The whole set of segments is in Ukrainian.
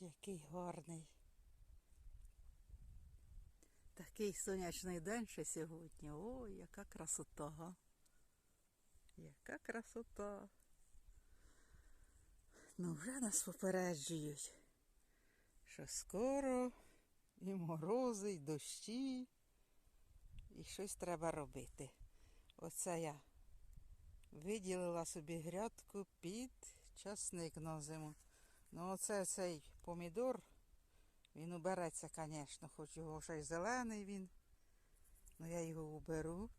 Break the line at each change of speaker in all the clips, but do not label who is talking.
Який гарний. Такий сонячний день ще сьогодні. Ой, яка красота. Яка красота. Ну, вже нас попереджують, що скоро і морози, і дощі, і щось треба робити. Оце я виділила собі грядку під часник на зиму. Ну, оце цей помідор, він убереться, звісно, хоч його ще й зелений він. Ну я його уберу.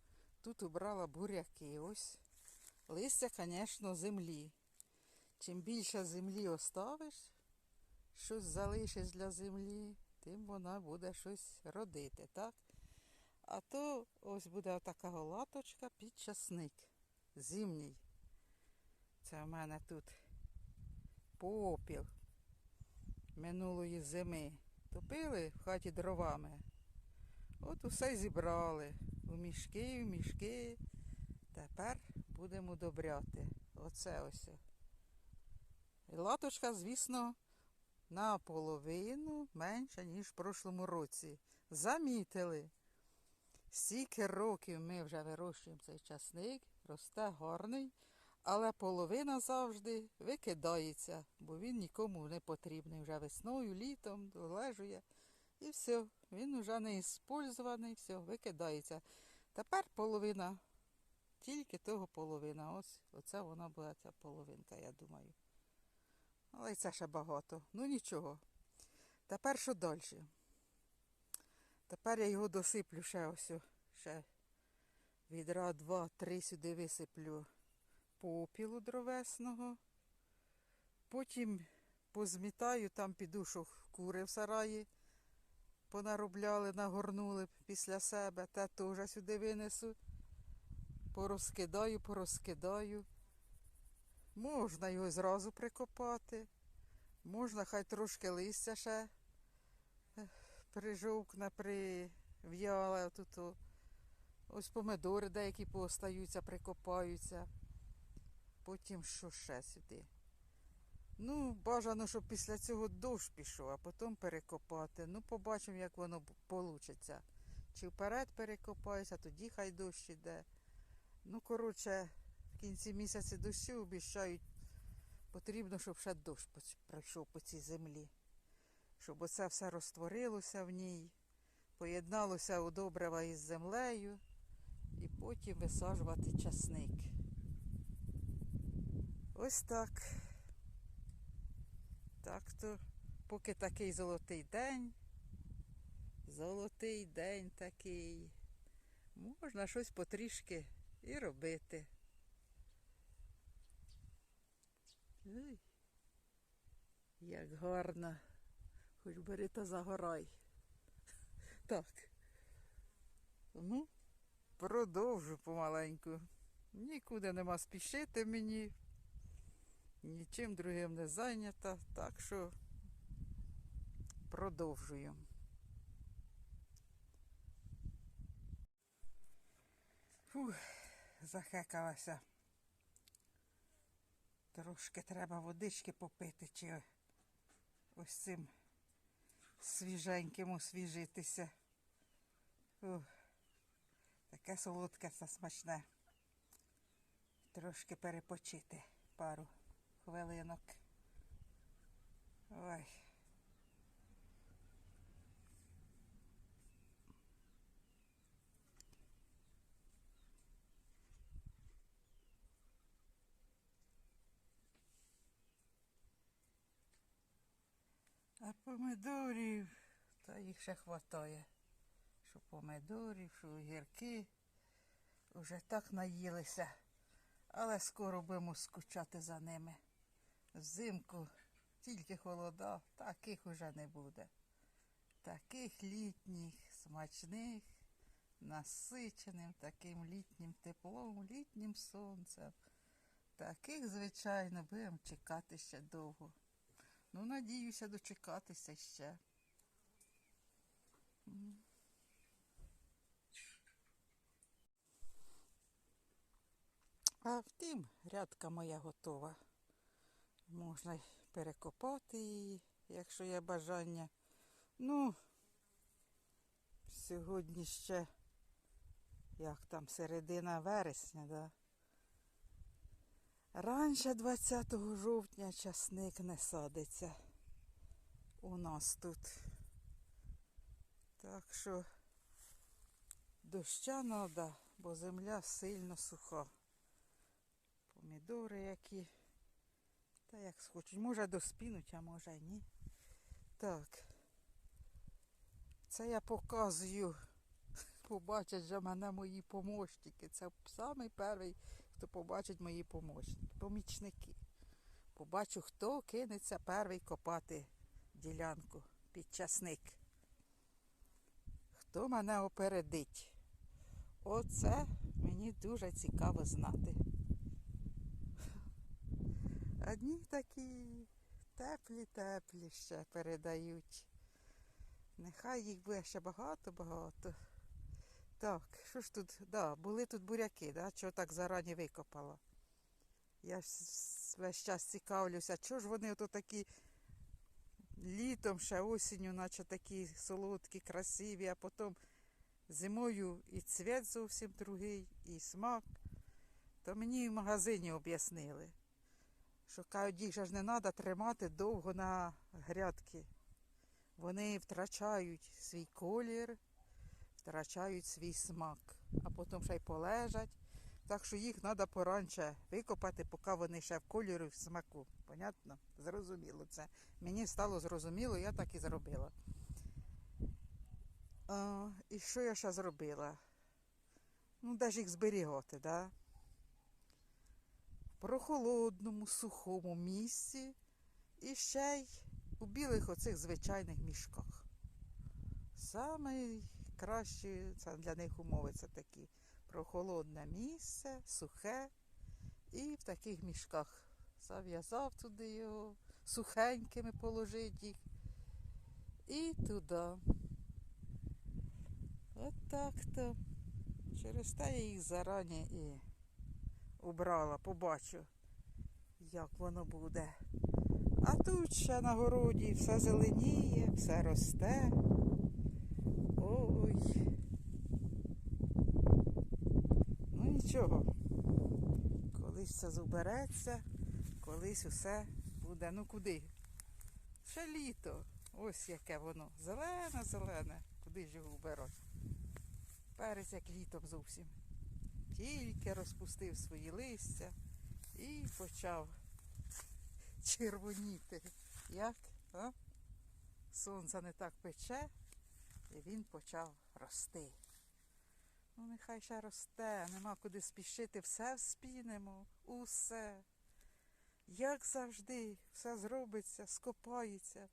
Тут убрала буряки. Ось листя, звісно, землі. Чим більше землі оставиш, щось залишиш для землі, тим вона буде щось родити, так? А то ось буде така латочка під часник. Зимній. Це в мене тут попіл минулої зими. Топили в хаті дровами. От усе зібрали. У мішки, в мішки. Тепер будемо добряти. Оце ось. І Латочка, звісно, наполовину менша, ніж в прошлому році. Замітили. Стільки років ми вже вирощуємо цей часник, росте гарний, але половина завжди викидається, бо він нікому не потрібний. Вже весною, літом долежує. І все, він вже не іспользований, все, викидається. Тепер половина, тільки того половина. Ось оце вона буде ця половинка, я думаю. Але це ще багато. Ну нічого. Тепер що далі? Тепер я його досиплю ще ось. Ще відра два-три сюди висиплю попілу дровесного. Потім позмітаю, там піду, що кури в сараї понаробляли, нагорнули після себе. Те теж сюди винесу. Порозкидаю, порозкидаю. Можна його зразу прикопати. Можна хай трошки листя ще е, прижовкне, прив'яле. Тут ось помидори деякі поостаються, прикопаються. Потім що ще сюди. Ну, бажано, щоб після цього дощ пішов, а потім перекопати. Ну, побачимо, як воно вийде. Чи вперед перекопаюся, тоді хай дощ іде. Ну, коротше, в кінці місяця дощі обіщають. Потрібно, щоб ще дощ пройшов по цій землі. Щоб оце все розтворилося в ній, поєдналося у добрива із землею і потім висаджувати часник. Ось так. Так то, поки такий золотий день, золотий день такий, можна щось потрішки і робити. Ой, як гарно. Хоч бери та загорай. Так. Ну, продовжу помаленьку. Нікуди нема спішити мені. Нічим другим не зайнята, так що продовжую. Фух, захекалася. Трошки треба водички попити, чи ось цим свіженьким освіжитися. Ух, таке солодке та смачне. Трошки перепочити пару хвилинок. Ой. А помидорів, та їх ще хватає. Що помидорів, що огірки. Уже так наїлися. Але скоро будемо скучати за ними. Взимку тільки холода, таких уже не буде. Таких літніх, смачних, насиченим таким літнім теплом, літнім сонцем. Таких, звичайно, будемо чекати ще довго. Ну, надіюся дочекатися ще. А втім, грядка моя готова. Можна перекопати її, якщо є бажання. Ну, сьогодні ще, як там, середина вересня, да? Раніше 20 жовтня часник не садиться у нас тут. Так що доща треба, бо земля сильно суха. Помідори які. Та як схочуть. Може доспінуть, а може й ні. Так. Це я показую. Побачать же мене мої помощники. Це самий перший, хто побачить мої помощники, помічники. Побачу, хто кинеться перший копати ділянку під часник. Хто мене опередить? Оце мені дуже цікаво знати. Одні такі теплі-теплі ще передають. Нехай їх буде ще багато-багато. Так, що ж тут, да, були тут буряки, да? чого так зарані викопала. Я ж весь час цікавлюся, чого ж вони ото такі літом, ще осінню, наче такі солодкі, красиві, а потім зимою і цвіт зовсім другий, і смак. То мені в магазині об'яснили, що кажуть, їх же ж не треба тримати довго на грядки. Вони втрачають свій колір, втрачають свій смак, а потім ще й полежать. Так що їх треба поранче викопати, поки вони ще в кольорі в смаку. Понятно? Зрозуміло це. Мені стало зрозуміло, я так і зробила. А, і що я ще зробила? Ну, де ж їх зберігати, да? Прохолодному, сухому місці і ще й у білих оцих звичайних мішках. Саме кращі це для них умови це такі прохолодне місце, сухе, і в таких мішках зав'язав туди його, сухенькими положить їх. І туди. От так то. Через те я їх зарані і убрала, побачу, як воно буде. А тут ще на городі все зеленіє, все росте. Ой. Ну нічого. Колись все зубереться, колись усе буде. Ну куди? Ще літо. Ось яке воно. Зелене, зелене. Куди ж його вбирати? Перець як літом зовсім. Тільки розпустив свої листя і почав червоніти. Як? А? Сонце не так пече, і він почав рости. Ну, нехай ще росте, нема куди спішити, все вспінемо, усе. Як завжди, все зробиться, скопається.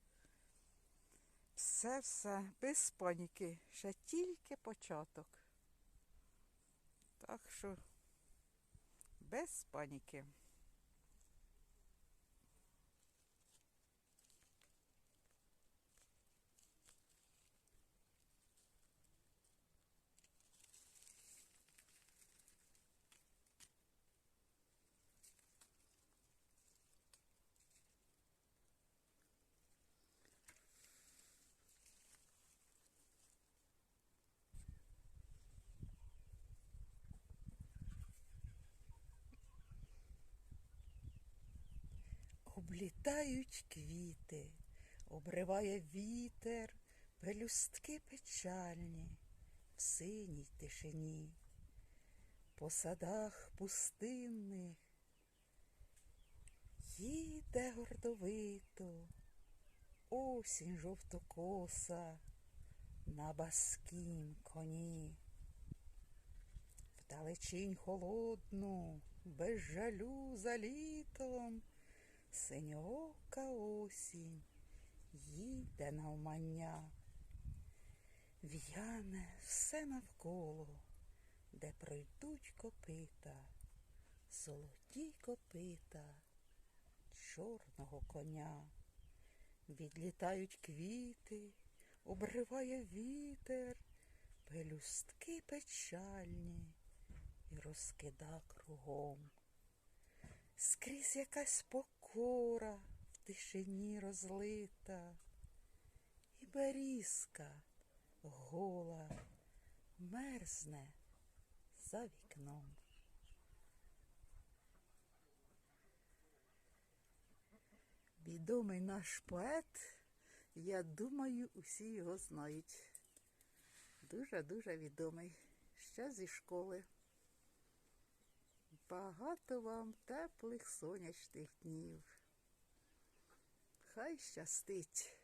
Все-все, без паніки, ще тільки початок. Так що без паніки. Облітають квіти, обриває вітер, пелюстки печальні в синій тишині, по садах пустинних їде гордовито, осінь жовтокоса на баскім коні. Вдалечінь холодну, без жалю за літом. Синьоока осінь їде навмання, в'яне все навколо, де пройдуть копита, золоті копита чорного коня. Відлітають квіти, обриває вітер, пелюстки печальні і розкида кругом. Скрізь якась покора в тишині розлита, і берізка гола мерзне за вікном. Відомий наш поет, я думаю, усі його знають. Дуже-дуже відомий. Ще зі школи. Багато вам теплих сонячних днів. Хай щастить.